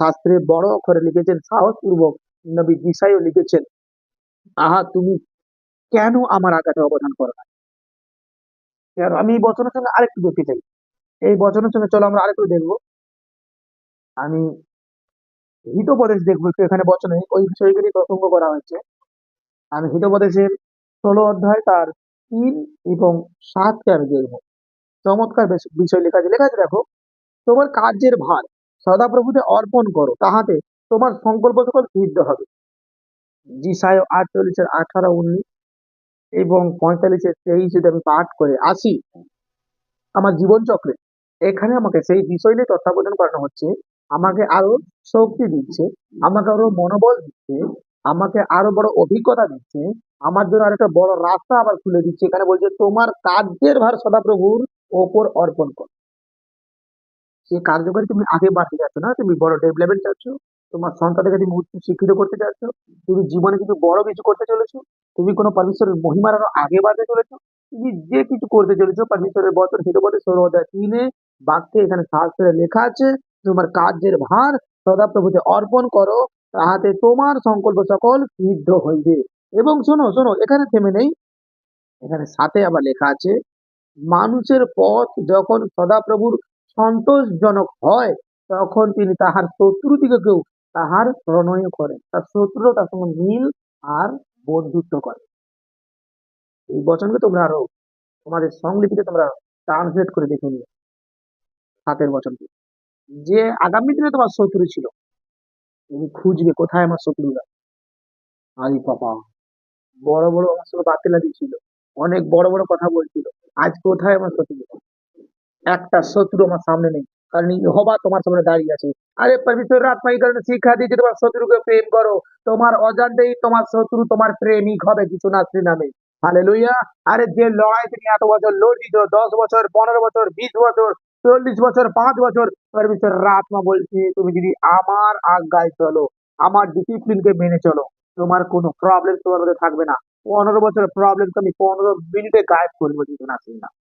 শাস্ত্রে বড় অক্ষরে লিখেছেন, সাহসপূর্বক নবী দিশাইও লিখেছেন, আহা, তুমি কেন আমার আঘাতে অবদান করো না? কেন? আমি এই বচনের সঙ্গে আরেকটু দেখতে চাই। এই বচনের সঙ্গে চলো, আমরা আরেকটু দেখব। আমি হিতোপদেশ দেখব, একটু এখানে বচনে, ওই বিষয়গুলি প্রসঙ্গ করা হয়েছে। আমি হিতোপদেশের ষোলো অধ্যায় তার তিন এবং সাতকে আমি দেখব। চমৎকার বিষয় লেখা আছে। লেখা আছে, দেখো, তোমার কার্যের ভার। সদাপ্রভুতে অর্পণ করো, তাহাতে তোমার সংকল্প সকল সিদ্ধ হবে। জিসায় আটচল্লিশের আঠারো উনিশ এবং পঁয়তাল্লিশের তেইশ যদি আমি পাঠ করে আসি, আমার জীবন চক্রে এখানে আমাকে সেই বিষয় নিয়ে তত্ত্বাবধান করানো হচ্ছে, আমাকে আরও শক্তি দিচ্ছে, আমাকে আরও মনোবল দিচ্ছে, আমাকে আরও বড় অভিজ্ঞতা দিচ্ছে, আমার জন্য আরেকটা বড় রাস্তা আবার খুলে দিচ্ছে। এখানে বলছে, তোমার কার্যের ভার সদাপ্রভুর ওপর অর্পণ কর। সেই কার্যকরী তুমি আগে বাড়তে যাচ্ছ না, তুমি বড় ডেভেলপমেন্ট চাচ্ছ তোমার সন্তানকে তুমি উচ্চ শিক্ষিত করতে চাচ্ছ তুমি জীবনে কিছু বড় কিছু করতে চলেছো, তুমি কোনো পরমেশ্বরের মহিমার আরও আগে বাড়তে চলেছো, তুমি যে কিছু করতে চলেছো পরমেশ্বরের বচন হিতবতে অধ্যায় তিনে বাক্যে এখানে শাস্ত্রে লেখা আছে, তোমার কার্যের ভার সদাপ্রভুতে অর্পণ করো, তাহাতে তোমার সংকল্প সকল সিদ্ধ হইবে। এবং শোনো শোনো, এখানে থেমে নেই, এখানে সাথে আবার লেখা আছে, মানুষের পথ যখন সদাপ্রভুর সন্তোষজনক হয়, তখন তিনি তাহার শত্রুদিগকেও তাহার প্রণয় করেন। তার শত্রু তার সঙ্গে মিল আর বন্ধুত্ব করে। এই বচনকে তোমরা আরও তোমাদের সংলিপিতে তোমরা ট্রান্সলেট করে দেখে নিও। হাতের বচনকে যে আগামী দিনে তোমার শত্রু ছিল, তুমি খুঁজবে কোথায় আমার শত্রুরা? আরে বাবা, বড় বড় আমার সঙ্গে বাতিলাদি ছিল, অনেক বড় বড় কথা বলছিল, আজ কোথায় আমার শত্রু একটা শত্রু আমার সামনে নেই। কারণ হবা তোমার সামনে দাঁড়িয়ে আছে। আরে পরমেশ্বর আত্মা এই কারণে শিক্ষা দিয়েছে তোমার শত্রুকে প্রেম করো, তোমার অজান্তেই তোমার শত্রু তোমার প্রেমিক হবে কিছু না শ্রী নামে। হালে লইয়া আরে যে লড়াই তুমি এত বছর লড়িত দশ বছর, পনেরো বছর, বিশ বছর, চল্লিশ বছর, পাঁচ বছর পরমেশ্বর আত্মা বলছে, তুমি যদি আমার আজ্ঞায় চলো, আমার ডিসিপ্লিনকে মেনে চলো, তোমার কোনো প্রবলেম তোমার মধ্যে থাকবে না। পনেরো বছরের প্রবলেম আমি পনেরো মিনিটে গায়েব করব না